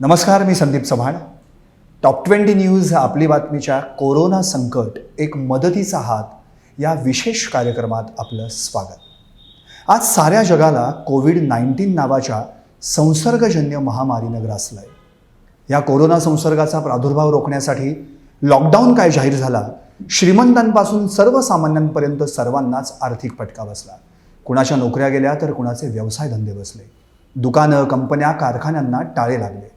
नमस्कार मी Sandeep Chavan. Top twenty news आपली बातमीच्या कोरोना संकट एक मदतीचा हात या विशेष कार्यक्रमात आपलं स्वागत. आज साऱ्या जगाला कोविड नाईन्टीन नावाच्या संसर्गजन्य महामारीनं ग्रासलं आहे या कोरोना संसर्गाचा प्रादुर्भाव रोखण्यासाठी लॉकडाऊन काय जाहीर झाला श्रीमंतांपासून सर्वसामान्यांपर्यंत सर्वांनाच आर्थिक फटका बसला. कुणाच्या नोकऱ्या गेल्या तर कुणाचे व्यवसाय धंदे बसले. दुकानं कंपन्या कारखान्यांना टाळे लागले.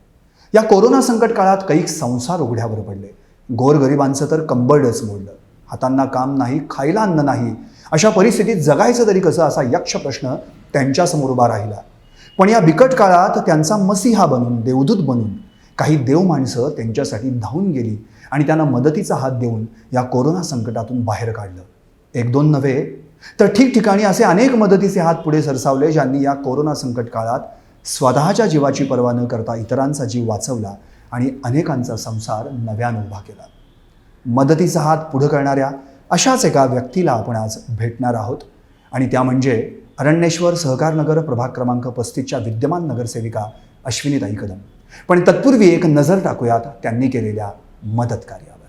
या कोरोना संकट काळात कैक संसार उघड्यावर पडले. गोरगरिबांचं तर कंबरडच मोडलं. हातांना काम नाही खायला अन्न नाही. अशा परिस्थितीत जगायचं तरी कसं असा यक्ष प्रश्न त्यांच्यासमोर उभा राहिला. पण या बिकट काळात त्यांचा मसीहा बनून देवदूत बनून काही देव माणसं त्यांच्यासाठी धावून गेली आणि त्यांना मदतीचा हात देऊन या कोरोना संकटातून बाहेर काढलं. एक दोन नव्हे तर ठिकठिकाणी असे अनेक मदतीचे हात पुढे सरसावले ज्यांनी या कोरोना संकट काळात स्वतःच्या जीवाची पर्वा न करता इतरांचा जीव वाचवला आणि अनेकांचा संसार नव्यानं उभा केला. मदतीचा हात पुढं करणाऱ्या अशाच एका व्यक्तीला आपण आज भेटणार आहोत. आणि त्या म्हणजे अरण्येश्वर सहकार नगर प्रभाग क्रमांक पस्तीसच्या विद्यमान नगरसेविका अश्विनीताई कदम. पण तत्पूर्वी एक नजर टाकूयात त्यांनी केलेल्या मदत कार्यावर.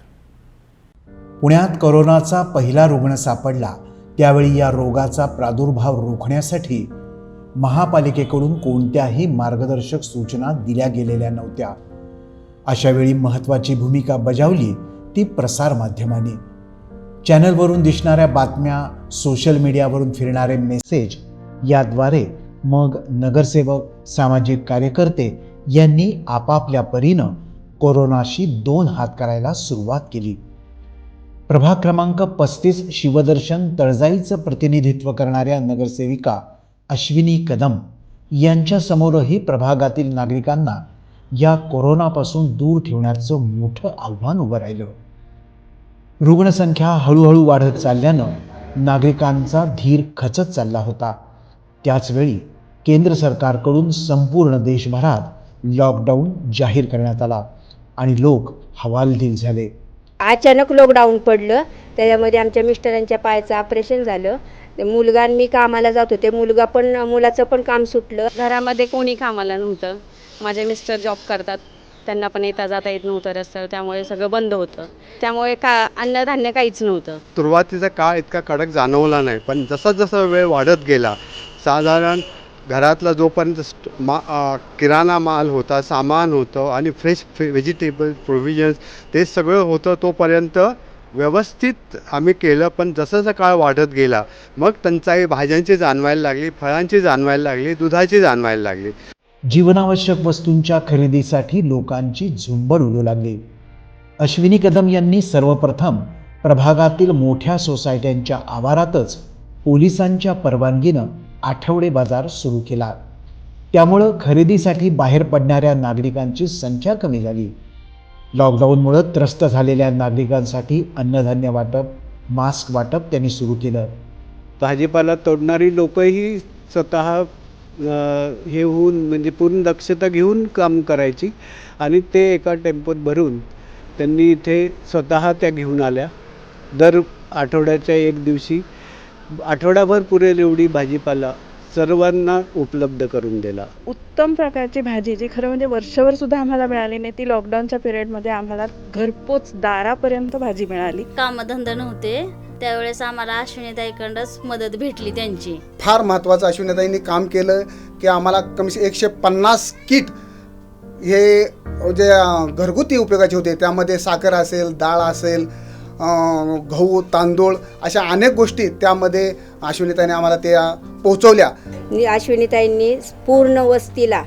पुण्यात करोनाचा पहिला रुग्ण सापडला. त्यावेळी या रोगाचा प्रादुर्भाव रोखण्यासाठी महापालिकेकडून कोणत्याही मार्गदर्शक सूचना दिल्या गेलेल्या नव्हत्या. अशावेळी महत्त्वाची भूमिका बजावली ती प्रसारमाध्यमांनी चॅनलवरून दिसणाऱ्या बातम्या सोशल मीडियावरून फिरणारे मेसेज याद्वारे मग नगरसेवक सामाजिक कार्यकर्ते यांनी आपापल्या परीनं कोरोनाशी दोन हात करायला सुरुवात केली. प्रभाग क्रमांक पस्तीस शिवदर्शन तळजाईचं प्रतिनिधित्व करणाऱ्या नगरसेविका अश्विनी कदम यांच्यासमोरही प्रभागातील नागरिकांना या कोरोनापासून दूर ठेवण्याचं मोठं आव्हान उभं राहिलं. रुग्णसंख्या हळूहळू वाढत चालल्यानं नागरिकांचा धीर खचत चालला होता. त्याचवेळी केंद्र सरकारकडून संपूर्ण देशभरात लॉकडाऊन जाहीर करण्यात आला आणि लोक हवालदिल झाले. अचानक लॉकडाऊन पडलं. त्याच्यामध्ये आमच्या मिस्टरांच्या पायाचं ऑपरेशन झालं. ते मुलगा आणि मी कामाला जात होते. मुलगा पण मुलाचं पण काम सुटलं. घरामध्ये कोणी कामाला नव्हतं. माझे मिस्टर जॉब करतात. त्यांना पण येता जाता येत नव्हतं रस्त्यावर. त्यामुळे सगळं बंद होतं. त्यामुळे का अन्नधान्य काहीच नव्हतं. सुरुवातीचा काळ इतका कडक जाणवला नाही पण जसा जसा वेळ वाढत गेला साधारण घरातला जोपर्यंत स्ट मा अ, किराणा माल होता सामान होतं आणि फ्रेश व्हेजिटेबल प्रोव्हिजन्स ते सगळं होतं तोपर्यंत व्यवस्थित आम्ही केलं पण जसं जसं काळ वाढत गेला मग टंचाई भाज्यांची जाणवायला लागली फळांची जाणवायला लागली दुधाची जाणवायला लागली. जीवनावश्यक वस्तूंच्या खरेदीसाठी लोकांची झुंबड उडू लागली. अश्विनी कदम यांनी सर्वप्रथम प्रभागातील मोठ्या सोसायट्यांच्या आवारातच पोलिसांच्या परवानगीनं आठवडे बाजार सुरू केला. त्यामुळं खरेदीसाठी बाहेर पडणाऱ्या नागरिकांची संख्या कमी झाली. लॉकडाऊनमुळं त्रस्त झालेल्या नागरिकांसाठी अन्नधान्य वाटप मास्क वाटप त्यांनी सुरू केलं. भाजीपाला तोडणारी लोकंही स्वतः हे होऊन म्हणजे पूर्ण दक्षता घेऊन काम करायची आणि ते एका टेम्पोत भरून त्यांनी इथे स्वतः त्या घेऊन आल्या. दर आठवड्याच्या एक दिवशी आठवडाभर पुरेल एवढी भाजीपाला सर्वांना उपलब्ध करून दिला. उत्तम प्रकारची भाजी जी खरं म्हणजे वर्षभर सुद्धा आम्हाला मिळाली नाही ती लॉकडाऊनच्या पिरियडमध्ये आम्हाला घरपोच दारापर्यंत भाजी मिळाली. कामधंदा नव्हते. त्यावेळेस आम्हाला अश्विनीताईकडंच मदत भेटली त्यांची. फार महत्त्वाचं अश्विनीताईंनी काम केलं की आम्हाला कमीशी एकशे पन्नास किट हे जे घरगुती उपयोगाचे होते त्यामध्ये साखर असेल डाळ असेल गहू तांदूळ अशा अनेक गोष्टी त्यामध्ये अश्विनीताईने आम्हाला त्या पोचवल्या आणि अश्विनीताईंनी पूर्ण वस्तीला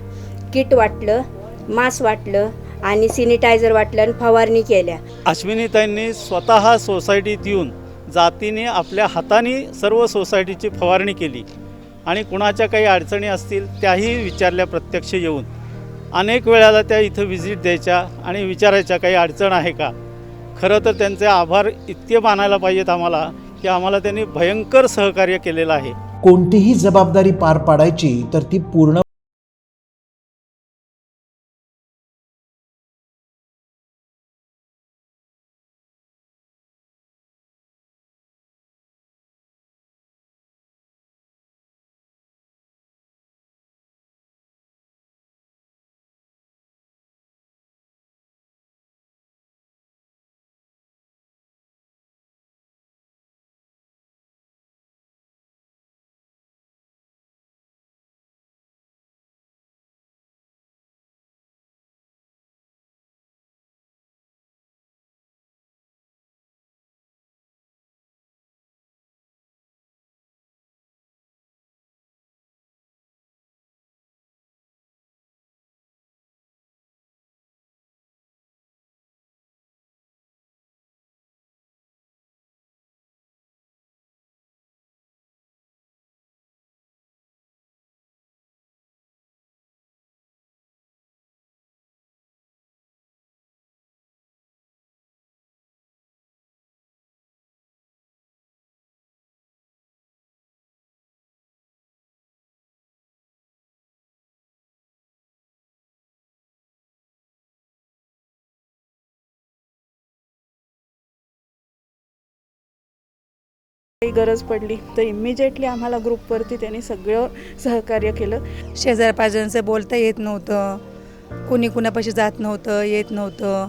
किट वाटलं मास वाटलं आणि सॅनिटायझर वाटलं आणि फवारणी केल्या. अश्विनीताईंनी स्वतः सोसायटीत येऊन जातीने आपल्या हाताने सर्व सोसायटीची फवारणी केली. आणि कुणाच्या काही अडचणी असतील त्याही विचारल्या प्रत्यक्ष येऊन. अनेक वेळाला त्या इथं व्हिजिट द्यायच्या आणि विचारायच्या काही अडचण आहे का? खरं तर त्यांचे आभार इतके मानायला पाहिजेत आम्हाला की आम्हाला त्यांनी भयंकर सहकार्य केलेलं आहे. कोणतीही जबाबदारी पार पाडायची तर ती पूर्ण गरज पडली तर इमिजिएटली आम्हाला ग्रुपवरती त्यांनी सगळं सहकार्य केलं. शेजार पाजारांचं बोलता येत नव्हतं. कोणी कुणापाशी जात नव्हतं येत नव्हतं.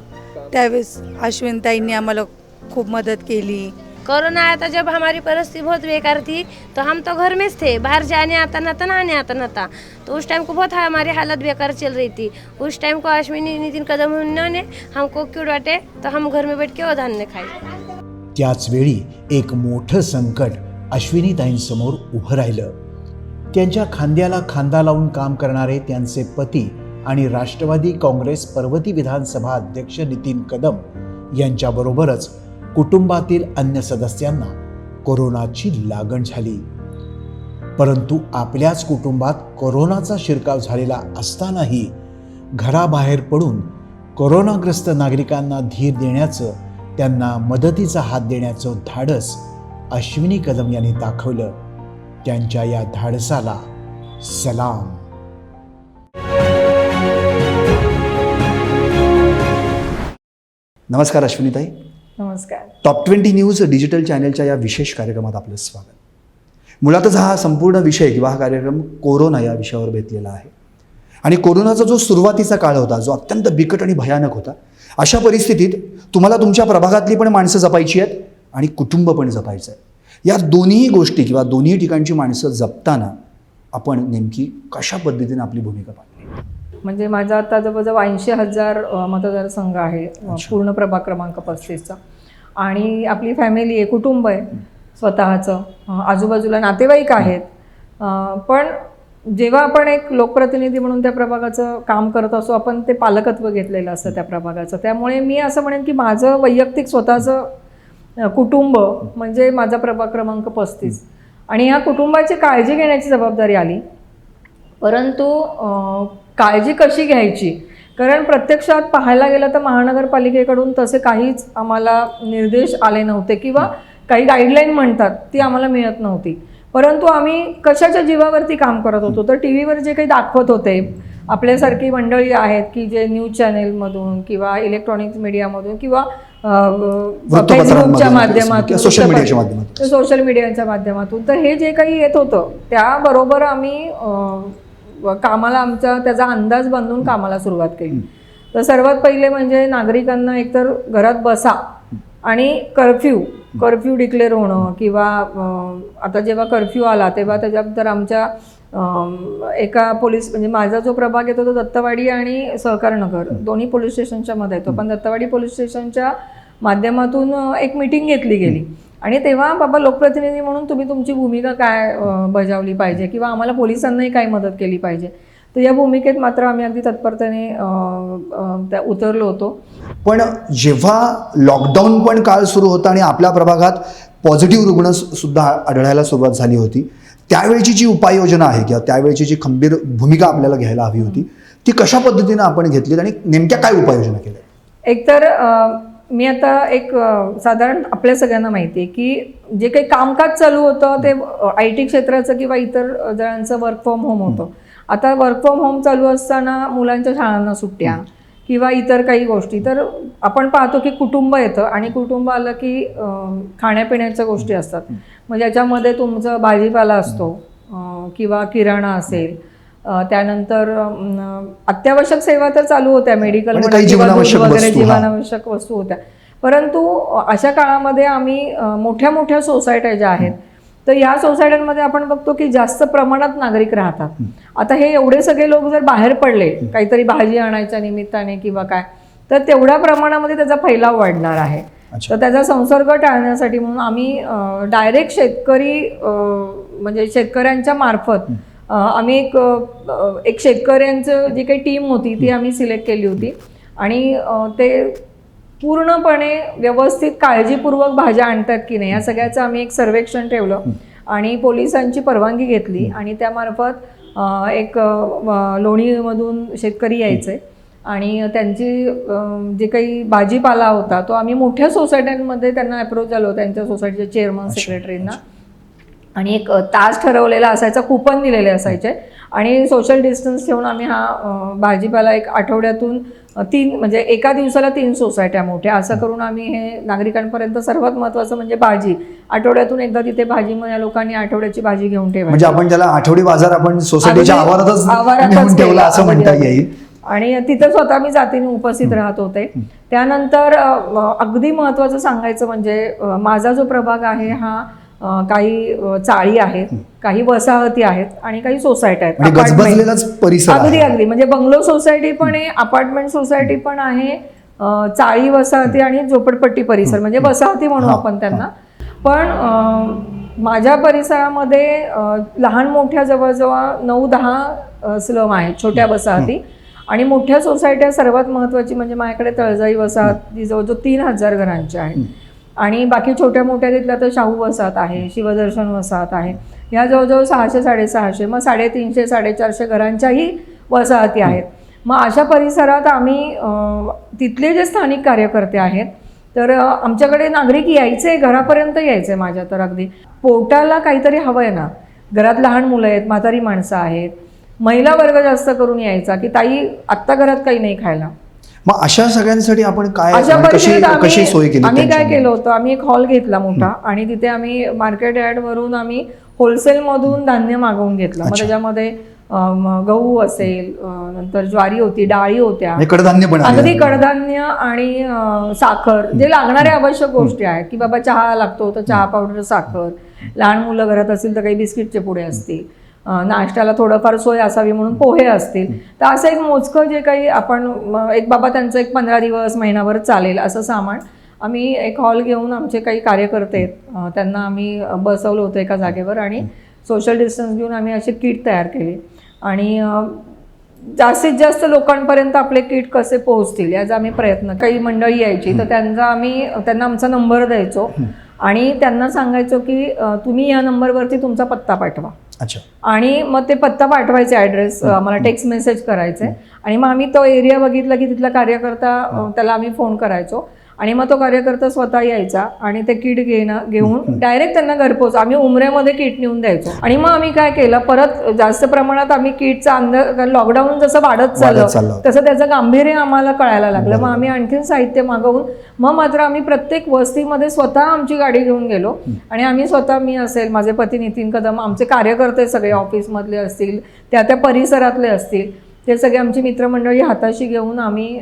त्यावेळेस अश्विनताईंनी आम्हाला खूप मदत केली. कोरोना आया था जब हमारी परिस्थिति बहुत बेकार थी तो हम तो घर में थे बाहर जाने आता न था नहाने आता न था। तो उस टाइम को बहुत हमारी हालत बेकार चल रही थी। उस टाइम को अश्विनी नितिन कदम उन्होंने हमको क्यों डांटे तो हम घर में बैठ के वो धान्य खाए। त्याचवेळी एक मोठं संकट अश्विनीताईंसमोर उभं राहिलं. त्यांच्या खांद्याला खांदा लावून काम करणारे त्यांचे पती आणि राष्ट्रवादी काँग्रेस पर्वती विधानसभा अध्यक्ष नितीन कदम यांच्याबरोबरच कुटुंबातील अन्य सदस्यांना कोरोनाची लागण झाली. परंतु आपल्याच कुटुंबात कोरोनाचा शिरकाव झालेला असतानाही घराबाहेर पडून कोरोनाग्रस्त नागरिकांना धीर देण्याचं त्यांना मदतीचा हात देण्याचं धाडस अश्विनी कदम यांनी दाखवलं. त्यांच्या या धाडसाला सलाम. नमस्कार अश्विनीताई. नमस्कार. टॉप ट्वेंटी न्यूज डिजिटल चॅनलच्या या विशेष कार्यक्रमात आपलं स्वागत. मुळातच हा संपूर्ण विषय किंवा हा कार्यक्रम कोरोना या विषयावर बेतलेला आहे. आणि कोरोनाचा जो सुरुवातीचा काळ होता जो अत्यंत बिकट आणि भयानक होता अशा परिस्थितीत तुम्हाला तुमच्या प्रभागातली पण माणसं जपायची आहेत आणि कुटुंब पण जपायचं आहे. या दोन्ही गोष्टी किंवा दोन्ही ठिकाणची माणसं जपताना आपण नेमकी कशा पद्धतीने आपली भूमिका पाहिली म्हणजे माझा आता जवळजवळ ऐंशी हजार मतदारसंघ आहे. पूर्ण प्रभाग क्रमांक पस्तीसचा. आणि आपली फॅमिली आहे कुटुंब आहे स्वतःचं. आजूबाजूला नातेवाईक आहेत. पण जेव्हा आपण एक लोकप्रतिनिधी म्हणून त्या प्रभागाचं काम करत असतो आपण ते पालकत्व घेतलेलं असतं त्या प्रभागाचं. त्यामुळे मी असं म्हणेन की माझं वैयक्तिक स्वतःचं कुटुंब म्हणजे माझा प्रभाग क्रमांक पस्तीस. आणि ह्या कुटुंबाची काळजी घेण्याची जबाबदारी आली. परंतु काळजी कशी घ्यायची? कारण प्रत्यक्षात पाहायला गेलं तर महानगरपालिकेकडून तसे काहीच आम्हाला निर्देश आले नव्हते किंवा काही गाईडलाईन म्हणतात ती आम्हाला मिळत नव्हती. परंतु आम्ही कशाच्या जीवावरती काम करत होतो? तर टी व्हीवर जे काही दाखवत होते आपल्यासारखी मंडळी आहेत की जे न्यूज चॅनेलमधून किंवा इलेक्ट्रॉनिक्स मीडियामधून किंवा फेसबुकच्या माध्यमातून सोशल मीडियाच्या माध्यमातून. तर हे जे काही येत होतं त्याबरोबर आम्ही कामाला आमचा त्याचा अंदाज बांधून कामाला सुरुवात केली. तर सर्वात पहिले म्हणजे नागरिकांना एकतर घरात बसा आणि कर्फ्यू कर्फ्यू डिक्लेअर होणं किंवा आता जेव्हा कर्फ्यू आला तेव्हा त्याच्यानंतर आमच्या एका पोलीस म्हणजे माझा जो प्रभाग येतो तो दत्तवाडी आणि सहकारनगर दोन्ही पोलीस स्टेशनच्या मध्ये येतो. पण दत्तवाडी पोलीस स्टेशनच्या माध्यमातून एक मिटिंग घेतली गेली. आणि तेव्हा बाबा लोकप्रतिनिधी म्हणून तुम्ही तुमची भूमिका काय बजावली पाहिजे? किंवा आम्हाला पोलिसांनाही काय मदत केली पाहिजे? तर या भूमिकेत मात्र आम्ही अगदी तत्परतेने त्या उतरलो होतो. पण जेव्हा लॉकडाऊन पण काळ सुरू होता आणि आपल्या प्रभागात पॉझिटिव्ह रुग्ण सुद्धा आढळायला सुरुवात झाली होती त्यावेळची जी उपाययोजना आहे किंवा त्यावेळची जी खंबीर भूमिका आपल्याला घ्यायला हवी होती ती कशा पद्धतीनं आपण घेतलीत आणि नेमक्या काय उपाययोजना केल्या? एकतर मी आता एक साधारण आपल्या सगळ्यांना माहिती आहे की जे काही कामकाज चालू होतं ते आय टी क्षेत्राचं किंवा इतर जणांचं वर्क फ्रॉम होम होतं. आता वर्क फ्रॉम होम चालू असताना मुलांच्या शाळांना सुट्ट्या किंवा इतर काही गोष्टी. तर आपण पाहतो की कुटुंब येतं आणि कुटुंब आलं की खाण्यापिण्याच्या गोष्टी असतात. मग ज्याच्यामध्ये तुमचं भाजीपाला असतो किंवा किराणा असेल त्यानंतर अत्यावश्यक सेवा तर चालू होत्या. मेडिकल जीवनावश्यक वगैरे. जीवनावश्यक वस्तू होत्या. परंतु अशा काळामध्ये आम्ही मोठ्या मोठ्या सोसायट्या ज्या आहेत तर या सोसायट्यांमध्ये आपण बघतो की जास्त प्रमाणात नागरिक राहतात. आता हे एवढे सगळे लोक जर बाहेर पडले काहीतरी भाजी आणायच्या निमित्ताने किंवा काय तर तेवढ्या प्रमाणामध्ये त्याचा फैलाव वाढणार आहे. तर त्याचा संसर्ग टाळण्यासाठी म्हणून आम्ही डायरेक्ट शेतकरी म्हणजे शेतकऱ्यांच्या मार्फत आम्ही एक एक शेतकऱ्यांचं जी काही टीम होती ती आम्ही सिलेक्ट केली होती. आणि ते पूर्णपणे व्यवस्थित काळजीपूर्वक भाज्या आणतात की नाही या सगळ्याचं आम्ही एक सर्वेक्षण ठेवलं. आणि पोलिसांची परवानगी घेतली आणि त्यामार्फत एक लोणीमधून शेतकरी यायचे. आणि त्यांची जे काही भाजीपाला होता तो आम्ही मोठ्या सोसायट्यांमध्ये त्यांना अप्रोच झालो त्यांच्या सोसायटीच्या चेअरमन सेक्रेटरींना आणि एक तास ठरवलेला असायचा कुपन दिलेले असायचे. आणि सोशल डिस्टन्स ठेवून आम्ही हा भाजीपाला एक आठवड्यातून तीन म्हणजे एका दिवसाला तीन सोसायट्या मोठ्या. असं करून आम्ही हे नागरिकांपर्यंत सर्वात महत्त्वाचं म्हणजे भाजी. आठवड्यातून एकदा तिथे भाजी मग या लोकांनी आठवड्याची भाजी घेऊन ठेवायची. म्हणजे आपण ज्याला आठवडी बाजार आपण सोसायटीच्या आवारातच ठेवला असं म्हणता येईल. आणि तिथं स्वतः मी जातीने उपस्थित राहत होते. त्यानंतर अगदी महत्त्वाचं सांगायचं म्हणजे माझा जो प्रभाग आहे हा काही चाळी आहेत काही वसाहती आहेत आणि काही सोसायट्या आहेत. परिसर अगदी. अगदी. म्हणजे बंगलो सोसायटी पण आहे अपार्टमेंट सोसायटी पण आहे चाळी वसाहती आणि झोपडपट्टी परिसर. म्हणजे वसाहती म्हणू आपण त्यांना. पण माझ्या परिसरामध्ये लहान मोठ्या जवळजवळ नऊ दहा स्लम आहेत छोट्या वसाहती. आणि मोठ्या सोसायट्या सर्वात महत्त्वाची म्हणजे माझ्याकडे तळजाई वसाहत जवळजवळ तीन हजार घरांच्या आहेत. आणि बाकी छोट्या मोठ्या तिथल्या तर शाहू वसाहत आहे शिवदर्शन वसाहत आहे. ह्या जवळजवळ सहाशे साडेसहाशे मग साडेतीनशे साडेचारशे घरांच्याही वसाहती आहेत. मग अशा परिसरात आम्ही तिथले जे स्थानिक कार्यकर्ते आहेत तर आमच्याकडे नागरिक यायचे घरापर्यंत यायचे माझ्या तर अगदी. पोटाला काहीतरी हवं आहे ना. घरात लहान मुलं आहेत म्हातारी माणसं आहेत. महिला वर्ग जास्त करून यायचा की ताई आत्ता घरात काही नाही खायला. मग अशा सगळ्यांसाठी आपण काय अशा म्हणजे कशी परिस्थितीत कशी सोय आम्ही केली आम्ही काय त्यांच्यामध्ये? केलं होतं? आम्ही एक हॉल घेतला मोठा आणि तिथे आम्ही मार्केट यार्डवरून आम्ही होलसेल मधून धान्य मागवून घेतलं. मग अच्छा. त्याच्यामध्ये अम, गहू असेल अ, नंतर ज्वारी होती डाळी होत्या. म्हणजे कडधान्य पण. अगदी कडधान्य आणि अ, साखर जे लागणाऱ्या आवश्यक गोष्टी आहेत की बाबा चहा लागतो तर चहा पावडर साखर. लहान मुलं घरात असतील तर काही बिस्किटचे पुढे असतील. नाश्त्याला थोडंफार सोय असावी म्हणून पोहे असतील. तर असं एक मोजकं जे काही आपण एक बाबा त्यांचं एक पंधरा दिवस महिनाभर चालेल असं सामान आम्ही एक हॉल घेऊन आमचे काही कार्यकर्ते आहेत. त्यांना आम्ही बसवलं होतं एका जागेवर आणि सोशल डिस्टन्स घेऊन आम्ही असे किट तयार केले. आणि जास्तीत जास्त लोकांपर्यंत आपले किट कसे पोहोचतील याचा आम्ही प्रयत्न काही मंडळी यायची तर त्यांचा आम्ही त्यांना आमचा नंबर द्यायचो आणि त्यांना सांगायचो की तुम्ही या नंबरवरती तुमचा पत्ता पाठवा. अच्छा. आणि मग ते पत्ता पाठवायचे ॲड्रेस आम्हाला टेक्स्ट मेसेज करायचे. आणि मग आम्ही तो एरिया बघितला की तिथला कार्यकर्ता त्याला आम्ही फोन करायचो. आणि मग तो कार्यकर्ता स्वतः यायचा आणि ते किट घेणं घेऊन डायरेक्ट त्यांना घरपोच. आम्ही उमऱ्यामध्ये किट नेऊन द्यायचो. आणि मग आम्ही काय केलं परत जास्त प्रमाणात आम्ही किटचा अंदाज लॉकडाऊन जसं वाढत चाललं. तसं त्याचं गांभीर्य आम्हाला कळायला लागलं. मग आम्ही आणखीन साहित्य मागवून मग मात्र आम्ही प्रत्येक वस्तीमध्ये स्वतः आमची गाडी घेऊन गेलो. आणि आम्ही स्वतः मी असेल माझे पती नितीन कदम आमचे कार्यकर्ते सगळे ऑफिसमधले असतील त्या त्या परिसरातले असतील. ते सगळे आमची मित्रमंडळी हाताशी घेऊन आम्ही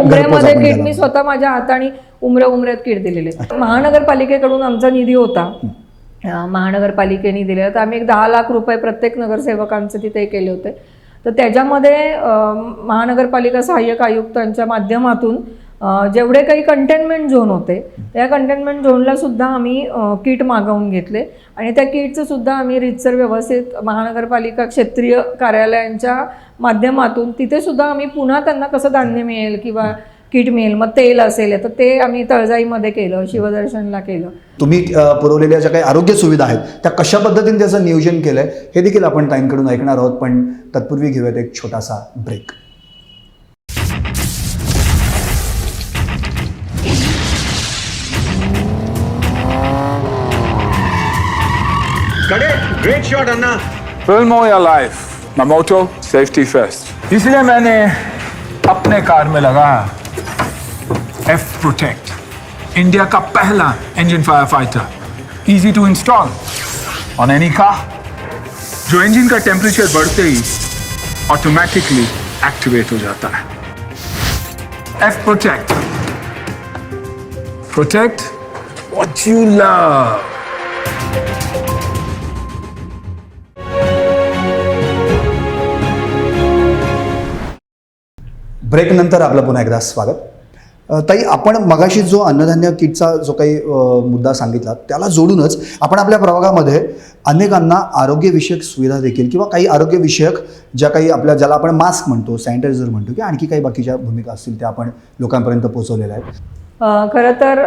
उमऱ्यामध्ये किट मी स्वतः माझ्या हाताने उमऱ्या उमऱ्यात किट दिलेले. महानगरपालिकेकडून आमचा निधी होता. महानगरपालिकेने दिलेला तर आम्ही एक दहा लाख रुपये प्रत्येक नगरसेवकांचे तिथे केले होते. तर त्याच्यामध्ये महानगरपालिका सहाय्यक आयुक्तांच्या माध्यमातून जेवढे काही कंटेनमेंट झोन होते त्या कंटेनमेंट झोनला सुद्धा आम्ही किट मागवून घेतले. आणि त्या किटचं सुद्धा आम्ही रितसर व्यवस्थित महानगरपालिका क्षेत्रीय कार्यालयांच्या माध्यमातून तिथे सुद्धा आम्ही पुन्हा त्यांना कसं धान्य मिळेल किंवा किट मिळेल मग तेल असेल तर ते आम्ही तळजाईमध्ये केलं शिवदर्शनला केलं. तुम्ही पुरवलेल्या ज्या काही आरोग्य सुविधा आहेत त्या कशा पद्धतीने त्याचं नियोजन केलंय हे देखील आपण ताईंकडून ऐकणार आहोत पण तत्पूर्वी घेऊयात एक छोटासा ब्रेक फ़िल्म हो या life my motto safety first. इसलिए मैंने अपने कार में लगा एफ़ प्रोटेक्ट इंडिया का पहला engine fire fighter easy to install on any car जो इंजन का टेम्परेचर बढ़ते ही ऑटोमेटिकली एक्टिवेट हो जाता है। F protect protect what you love break नंतर आपलं पुन्हा एकदा स्वागत. ताई आपण मगाशी जो अन्नधान्य किटचा जो काही मुद्दा सांगितला त्याला जोडूनच आपण आपल्या प्रभागामध्ये अनेकांना आरोग्यविषयक सुविधा देखील किंवा काही आरोग्यविषयक ज्या काही आपल्या ज्याला आपण मास्क म्हणतो सॅनिटायझर म्हणतो किंवा आणखी काही बाकीच्या भूमिका असतील त्या आपण लोकांपर्यंत पोहोचवलेल्या आहेत. खरं तर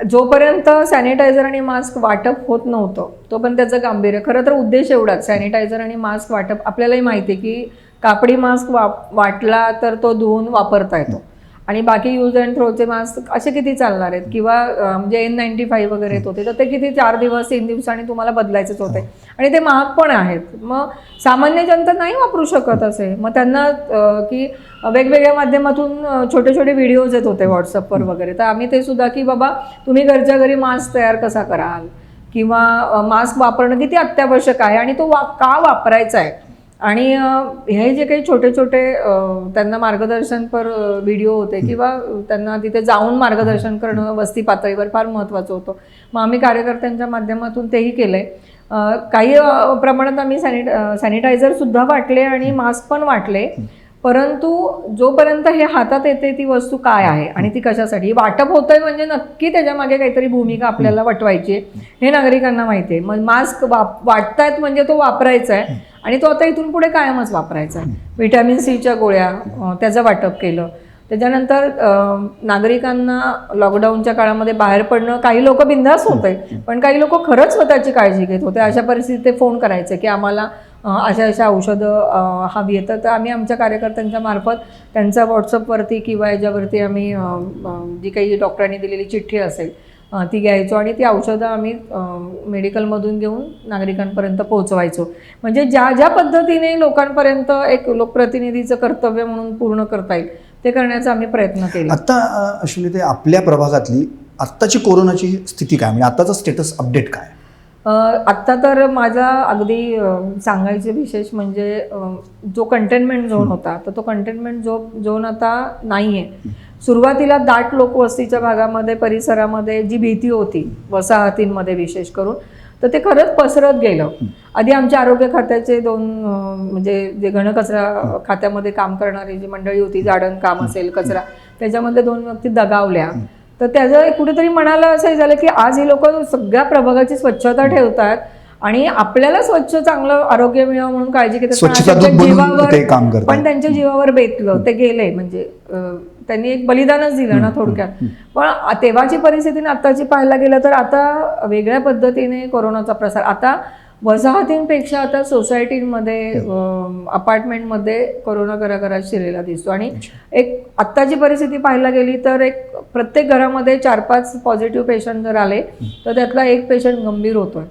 जोपर्यंत सॅनिटायझर आणि मास्क वाटप होत नव्हतं तोपर्यंत त्याचं गांभीर्य खरं तर उद्देश एवढाच सॅनिटायझर आणि मास्क वाटप आपल्यालाही माहिती आहे की कापडी मास्क वा वाटला तर तो धुवून वापरता येतो. आणि बाकी यूज अँड थ्रोचे मास्क असे किती चालणार आहेत? किंवा म्हणजे एन नाईन्टी फाईव्ह वगैरे येत होते तर ते किती चार दिवस तीन दिवसांनी तुम्हाला बदलायचेच होते. आणि ते महाग पण आहेत. मग सामान्य जनता नाही वापरू शकत असे. मग त्यांना की वेगवेगळ्या माध्यमातून छोटे छोटे व्हिडिओज येत होते व्हॉट्सअपवर वगैरे. तर आम्ही ते सुद्धा की बाबा तुम्ही घरच्या घरी मास्क तयार कसा कराल? किंवा मास्क वापरणं किती अत्यावश्यक आहे? आणि तो वा का वापरायचा आहे? आणि हे जे काही छोटे छोटे त्यांना मार्गदर्शनपर व्हिडिओ होते किंवा त्यांना तिथे जाऊन मार्गदर्शन करणं वस्ती पातळीवर फार महत्त्वाचं होतं. मग आम्ही कार्यकर्त्यांच्या माध्यमातून तेही केलं आहे काही प्रमाणात आम्ही सॅनिट सॅनिटायझरसुद्धा वाटले आणि मास्क पण वाटले. परंतु जोपर्यंत हे हातात येते ती वस्तू काय आहे आणि ती कशासाठी? वाटप होतंय म्हणजे नक्की त्याच्यामागे काहीतरी भूमिका आपल्याला वटवायची आहे. हे नागरिकांना माहिती आहे. मग मास्क वाप वाटतायत म्हणजे तो वापरायचा आहे आणि तो आता इथून पुढे कायमच वापरायचा आहे व्हिटॅमिन सीच्या गोळ्या त्याचं वाटप केलं. त्याच्यानंतर नागरिकांना लॉकडाऊनच्या काळामध्ये बाहेर पडणं काही लोक बिंदास होते पण काही लोक खरंच स्वतःची काळजी घेत होते. अशा परिस्थितीत ते फोन करायचे की आम्हाला अशा अशा औषधं हवी आहेत. तर आम्ही आमच्या कार्यकर्त्यांच्या मार्फत त्यांचा व्हॉट्सअपवरती किंवा याच्यावरती आम्ही जी काही डॉक्टरांनी दिलेली चिठ्ठी असेल ती घ्यायचो आणि ती औषधं आम्ही मेडिकलमधून घेऊन नागरिकांपर्यंत पोहोचवायचो. म्हणजे ज्या ज्या पद्धतीने लोकांपर्यंत एक लोकप्रतिनिधीचं कर्तव्य म्हणून पूर्ण करता येईल ते करण्याचा आम्ही प्रयत्न केला. आत्ता अश्विनी ते आपल्या प्रभागातली आत्ताची कोरोनाची स्थिती काय? म्हणजे आत्ताचा स्टेटस अपडेट काय? आत्ता तर माझा अगदी सांगायचे विशेष म्हणजे जो कंटेनमेंट झोन होता तर तो कंटेनमेंट झो झोन आता नाही आहे सुरुवातीला दाट लोकवस्तीच्या भागामध्ये परिसरामध्ये जी भीती होती वसाहतींमध्ये विशेष करून तर ते खरंच पसरत गेलं. आधी आमच्या आरोग्य खात्याचे दोन म्हणजे जे घनकचरा खात्यामध्ये काम करणारी जी मंडळी होती जाडण काम असेल कचरा त्याच्यामध्ये दोन व्यक्ती दगावल्या. तर त्याचं कुठेतरी मनाला असं झालं की आज ही लोक सगळ्या प्रभागाची स्वच्छता ठेवतात आणि आपल्याला स्वच्छ चांगलं आरोग्य मिळावं म्हणून काळजी घेतात. जीवावर-. पण त्यांच्या जीवावर बेतलं. ते गेले. म्हणजे त्यांनी एक बलिदानच दिलं ना थोडक्यात. पण तेव्हाची परिस्थिती आणि आत्ताची पाहायला गेलं तर आता वेगळ्या पद्धतीने कोरोनाचा प्रसार. आता वसाहतींपेक्षा आता सोसायटीमध्ये अपार्टमेंटमध्ये कोरोना घराघरात शिरलेला दिसतो. आणि एक आत्ताची परिस्थिती पाहायला गेली तर एक प्रत्येक घरामध्ये चार पाच पॉझिटिव्ह पेशंट जर आले तर त्यातला एक पेशंट गंभीर होतोय.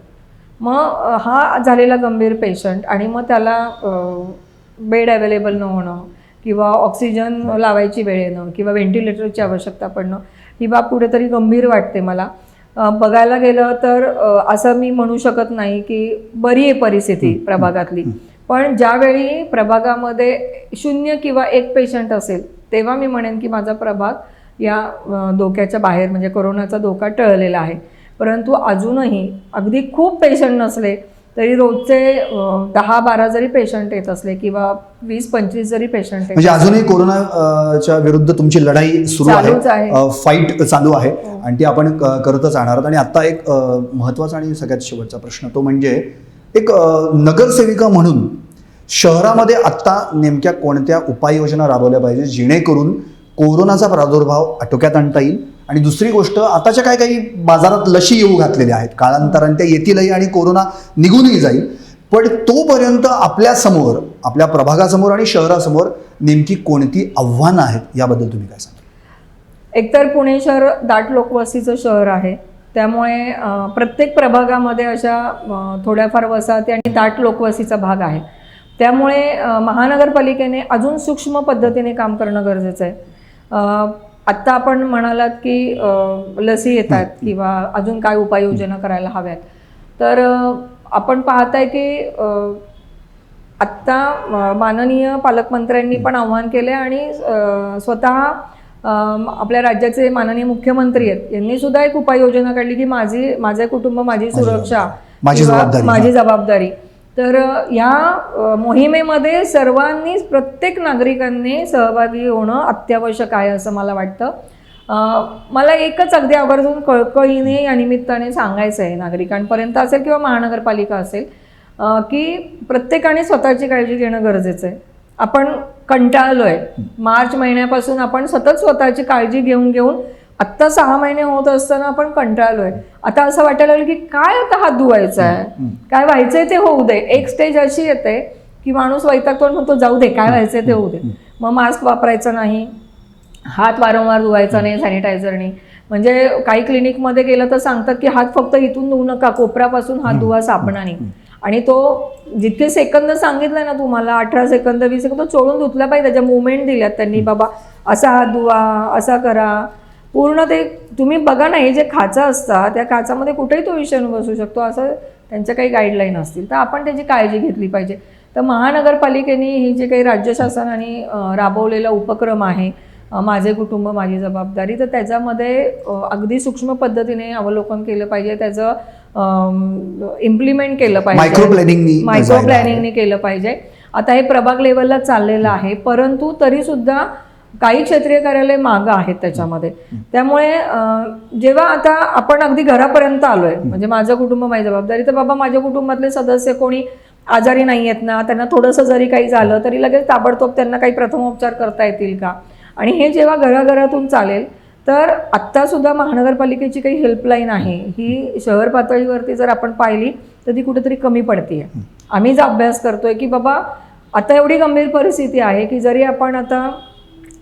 मग हा झालेला गंभीर पेशंट आणि मग त्याला बेड अवेलेबल न होणं किंवा ऑक्सिजन लावायची वेळ येणं किंवा व्हेंटिलेटरची आवश्यकता पडणं ही बाब कुठेतरी गंभीर वाटते मला. बघायला गेलं तर असं मी म्हणू शकत नाही की बरी आहे परिस्थिती प्रभागातली. पण ज्यावेळी प्रभागामध्ये शून्य किंवा एक पेशंट असेल तेव्हा मी म्हणेन की माझा प्रभाग या धोक्याच्या बाहेर म्हणजे कोरोनाचा धोका टळलेला आहे. परंतु अजूनही अगदी खूप पेशंट नसले तरी रोजचे दहा बारा जरी पेशंट येत असले किंवा वीस पंचवीस जरी पेशंट म्हणजे अजूनही कोरोनाच्या विरुद्ध तुमची लढाई सुरू आहे. फाईट चालू आहे. आणि ती आपण करतच राहणार आहोत. आणि आता एक अ, महत्त्वाचा आणि सगळ्यात शेवटचा प्रश्न तो म्हणजे एक नगरसेविका म्हणून शहरामध्ये आत्ता नेमक्या कोणत्या उपाययोजना राबवल्या पाहिजे जेणेकरून कोरोनाचा प्रादुर्भाव आटोक्यात आणता येईल. आणि दुसरी गोष्ट आताच्या काय काही बाजारात लशी येऊ घातलेल्या आहेत. काळांतराने त्या येतीलही आणि कोरोना निघूनही जाईल. पण तोपर्यंत आपल्यासमोर आपल्या प्रभागासमोर आणि शहरासमोर नेमकी कोणती आव्हानं आहेत याबद्दल तुम्ही काय सांगा एकतर पुणे शहर दाट लोकवस्तीचं शहर आहे. त्यामुळे प्रत्येक प्रभागामध्ये अशा थोड्याफार वसाहती आणि दाट लोकवस्तीचा भाग आहे. त्यामुळे महानगरपालिकेने अजून सूक्ष्म पद्धतीने काम करणं गरजेचं आहे. आत्ता आपण म्हणालात की लसी येतात किंवा अजून काय उपाययोजना करायला हव्यात. तर आपण पाहताय की आत्ता माननीय पालकमंत्र्यांनी पण आव्हान केले आणि स्वतः आपल्या राज्याचे माननीय मुख्यमंत्री आहेत. यांनी सुद्धा एक उपाययोजना काढली की माझी माझे कुटुंब माझी सुरक्षा माझी जबाबदारी. तर या मोहिमेमध्ये सर्वांनी प्रत्येक नागरिकांनी सहभागी होणं अत्यावश्यक आहे असं मला वाटतं. मला एकच अगदी आवर्जून कळकळीने या निमित्ताने सांगायचं आहे नागरिकांपर्यंत असेल किंवा महानगरपालिका असेल की प्रत्येकाने स्वतःची काळजी घेणं गरजेचं आहे. आपण कंटाळलोय. मार्च महिन्यापासून आपण सतत स्वतःची काळजी घेऊन घेऊन आत्ता सहा महिने होत असताना आपण कंटाळलोय आता असं वाटायला लागलं की काय आता हात धुवायचा आहे? काय व्हायचंय ते होऊ दे. एक स्टेज अशी येते की माणूस वैतागतो म्हणतो जाऊ दे काय व्हायचंय ते होऊ दे. मग मास्क वापरायचा नाही. हात वारंवार धुवायचा नाही सॅनिटायझरनी म्हणजे काही क्लिनिकमध्ये गेलं तर सांगतात की हात फक्त इथून धुवू नका कोपऱ्यापासून हात धुवा साबणाने आणि तो जितके सेकंद सांगितलं ना तुम्हाला अठरा सेकंद वीस सेकंद तो चोळून धुतला पाहिजे. त्याच्या मुवमेंट दिल्यात त्यांनी बाबा असा हात धुवा असा करा. पूर्ण ते तुम्ही बघा ना हे जे खाचा असतात त्या खाचामध्ये कुठेही तो विषाणू बसू शकतो असं त्यांच्या काही गाईडलाईन असतील. तर आपण त्याची काळजी घेतली पाहिजे. तर महानगरपालिकेने ही जे काही राज्य शासनाने राबवलेला उपक्रम आहे माझे कुटुंब माझी जबाबदारी तर त्याच्यामध्ये अगदी सूक्ष्म पद्धतीने अवलोकन केलं पाहिजे. त्याचं इम्प्लिमेंट केलं पाहिजे. Micro planning नी मायक्रो प्लॅनिंगने केलं पाहिजे. आता हे प्रभाग लेवलला चाललेलं आहे परंतु तरी सुद्धा काही क्षेत्रीय कार्यालय मागं आहेत त्याच्यामध्ये. त्यामुळे जेव्हा आता आपण अगदी घरापर्यंत आलोय म्हणजे माझं कुटुंब माझी जबाबदारी तर बाबा माझ्या कुटुंबातले सदस्य कोणी आजारी नाही आहेत ना त्यांना थोडंसं जरी काही झालं तरी लगेच ताबडतोब त्यांना काही प्रथमोपचार करता येतील का? आणि हे जेव्हा घराघरातून चालेल तर आत्ता सुद्धा महानगरपालिकेची काही हेल्पलाईन आहे. ही शहर पातळीवरती जर आपण पाहिली तर ती कुठेतरी कमी पडते आम्ही जो अभ्यास करतोय की बाबा आता एवढी गंभीर परिस्थिती आहे की जरी आपण आता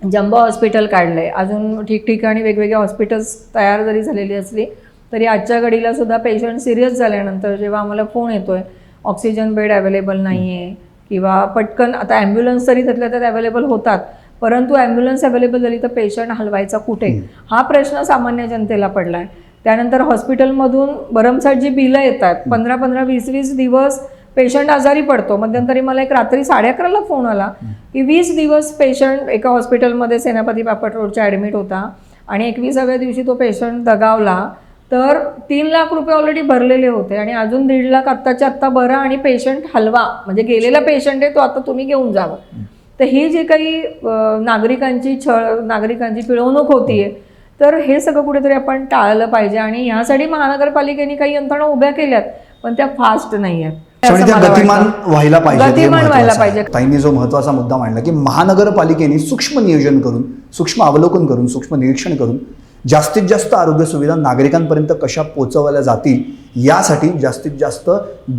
जम्बो हॉस्पिटल काढलंय. अजून ठिकठिकाणी वेगवेगळे हॉस्पिटल्स तयार जरी झालेली असली तरी आजच्या घडीला सुद्धा पेशंट सिरियस झाल्यानंतर जेव्हा आम्हाला फोन येतोय ऑक्सिजन बेड अवेलेबल नाही आहे किंवा पटकन आता ॲम्ब्युलन्स तरी त्यातल्या त्यात अवेलेबल होतात परंतु ॲम्ब्युलन्स अवेलेबल झाली तर पेशंट हलवायचा कुठे? हा प्रश्न सामान्य जनतेला पडला आहे त्यानंतर हॉस्पिटलमधून भरमसाठ जी बिलं येतात पंधरा पंधरा वीस वीस दिवस पेशंट आजारी पडतो. मध्यंतरी मला एक रात्री साडे अकराला फोन आला की वीस दिवस पेशंट एका हॉस्पिटलमध्ये सेनापती बापट रोडच्या ॲडमिट होता आणि एकविसाव्या दिवशी तो पेशंट दगावला. तर तीन लाख रुपये ऑलरेडी भरलेले होते आणि अजून दीड लाख आत्ताच्या आत्ता भरा आणि पेशंट हलवा. म्हणजे गेलेला पेशंट आहे तो आता तुम्ही घेऊन जावा. तर ही जी काही नागरिकांची छळ नागरिकांची पिळवणूक होतीये तर हे सगळं कुठेतरी आपण टाळलं पाहिजे. आणि ह्यासाठी महानगरपालिकेने काही यंत्रणा उभ्या केल्यात पण त्या फास्ट नाही आहेत आणि त्या गतिमान. व्हायला पाहिजे गतिमान व्हायला पाहिजे. ताईंनी जो महत्त्वाचा मुद्दा मांडला की महानगरपालिकेने सूक्ष्म नियोजन करून सूक्ष्म अवलोकन करून सूक्ष्म निरीक्षण करून जास्तीत जास्त आरोग्य सुविधा नागरिकांपर्यंत कशा पोहोचवल्या जातील यासाठी जास्तीत जास्त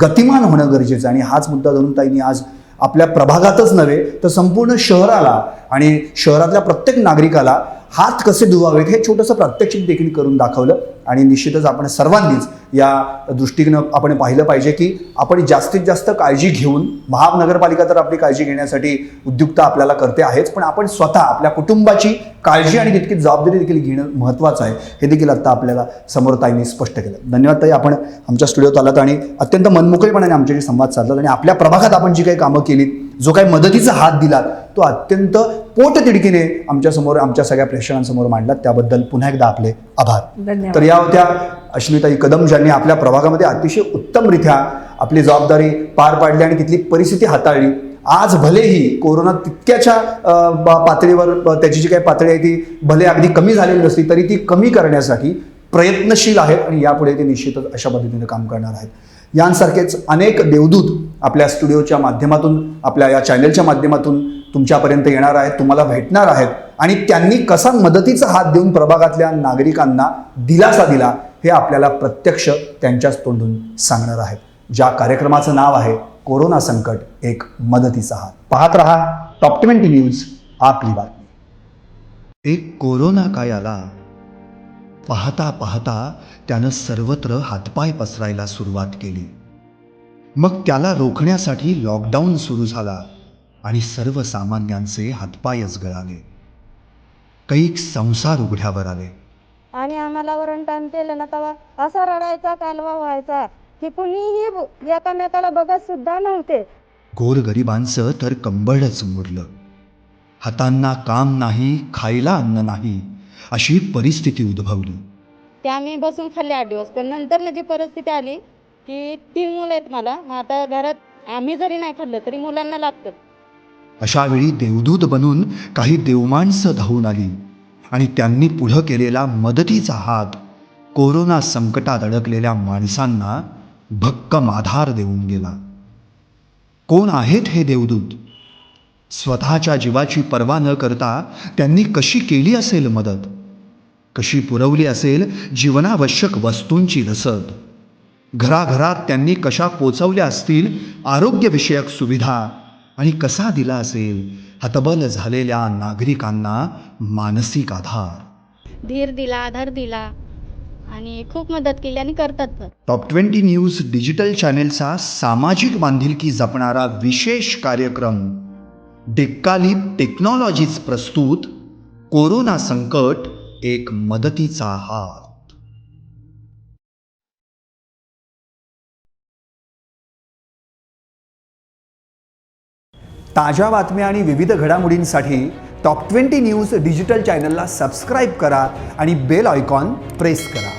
गतिमान होणं गरजेचं आहे. आणि हाच मुद्दा धरून ताईंनी आज आपल्या प्रभागातच नव्हे तर संपूर्ण शहराला आणि शहरातल्या प्रत्येक नागरिकाला हात कसे धुवावेत हे छोटंसं प्रात्यक्षिक देखील करून दाखवलं. आणि निश्चितच आपण सर्वांनीच या दृष्टीनं आपण पाहिलं पाहिजे की आपण जास्तीत जास्त काळजी घेऊन महानगरपालिका तर आपली काळजी घेण्यासाठी उद्युक्त आपल्याला करते आहेच पण आपण स्वतः आपल्या कुटुंबाची काळजी आणि तितकी जबाबदारी देखील घेणं महत्त्वाचं आहे. हे देखील आता आपल्याला समोर ताईंनी स्पष्ट केलं. धन्यवाद ताई आपण आमच्या स्टुडिओत आलात आणि अत्यंत मनमोकळीपणाने आमच्याशी संवाद साधलात आणि आपल्या प्रभागात आपण जी काही कामं केलीत जो काही मदतीचा हात दिलात तो अत्यंत पोटतिडकीने आमच्यासमोर आमच्या सगळ्या प्रेक्षकांसमोर मांडलात त्याबद्दल पुन्हा एकदा आपले आभार. तर या होत्या अश्विताई कदम ज्यांनी आपल्या प्रभागामध्ये अतिशय उत्तमरित्या आपली जबाबदारी पार पाडली आणि तिथली परिस्थिती हाताळली. आज भलेही कोरोना तितक्याच्या पातळीवर त्याची जी काही पातळी आहे ती भले अगदी कमी झालेली नसली तरी ती कमी करण्यासाठी प्रयत्नशील आहेत आणि यापुढे ते निश्चितच अशा पद्धतीने काम करणार आहेत. यांसारखेच अनेक देवदूत आपल्या स्टुडिओच्या माध्यमातून आपल्या या चॅनलच्या माध्यमातून तुमच्यापर्यंत येणार आहेत तुम्हाला भेटणार आहेत. आणि त्यांनी कसा मदतीचा हात देऊन प्रभागातल्या नागरिकांना दिलासा दिला हे आपल्याला प्रत्यक्ष त्यांच्याच तोंडून सांगणार आहेत. ज्या कार्यक्रमाचं नाव आहे कोरोना संकट एक मदतीचा हात. पाहत रहा टॉप ट्वेंटी न्यूज आपली बातमी. एक कोरोना काय आला? पाहता पाहता त्यानं सर्वत्र हातपाय पसरायला सुरुवात केली. मग त्याला रोखण्यासाठी लॉकडाऊन सुरू झाला आणि सर्वसामान्यांचे हातपायच गळाले. कैक संसार उघड्यावर आले. आणि आम्हाला वरण केलं ना तेव्हा असा रडायचा कालवा व्हायचा की कुणीही एकामेकाला बघत सुद्धा नव्हते. गोरगरिबांचं तर कंबळच मोडलं हातांना काम नाही खायला अन्न नाही अशी परिस्थिती उद्भवली. ते आम्ही बसून खाल्ले आठ दिवस पण नंतर ना जी परिस्थिती आली की तीन मुलं आहेत मला. मग आता घरात आम्ही जरी नाही खाल्लं तरी मुलांना लागतं. अशा वेळी देवदूत बनून काही देवमाणसं धावून आली. आणि त्यांनी पुढं केलेला मदतीचा हात कोरोना संकटात अडकलेल्या माणसांना भक्कम आधार देऊन गेला. कोण आहेत हे देवदूत? स्वतःच्या जीवाची पर्वा न करता त्यांनी कशी केली असेल मदत? कशी पुरवली असेल जीवनावश्यक वस्तूंची रसद? घराघरात त्यांनी कशा पोचवल्या असतील आरोग्यविषयक सुविधा. आणि कसा दिला असेल? हतबल झालेल्या नागरिकांना मानसिक आधार. धीर दिला आधार दिला. आणि खूप मदत केली आणि करतात पण. टॉप ट्वेंटी न्यूज डिजिटल चॅनेलचा सामाजिक बांधिलकी जपणारा विशेष कार्यक्रम. डिक्कालीप टेक्नॉलॉजीज प्रस्तुत कोरोना संकट एक मदतीचा हात. ताज्या बातम्या आणि विविध घडामोडींसाठी टॉप ट्वेंटी न्यूज डिजिटल चॅनलला सबस्क्राईब करा आणि बेल आयकॉन प्रेस करा.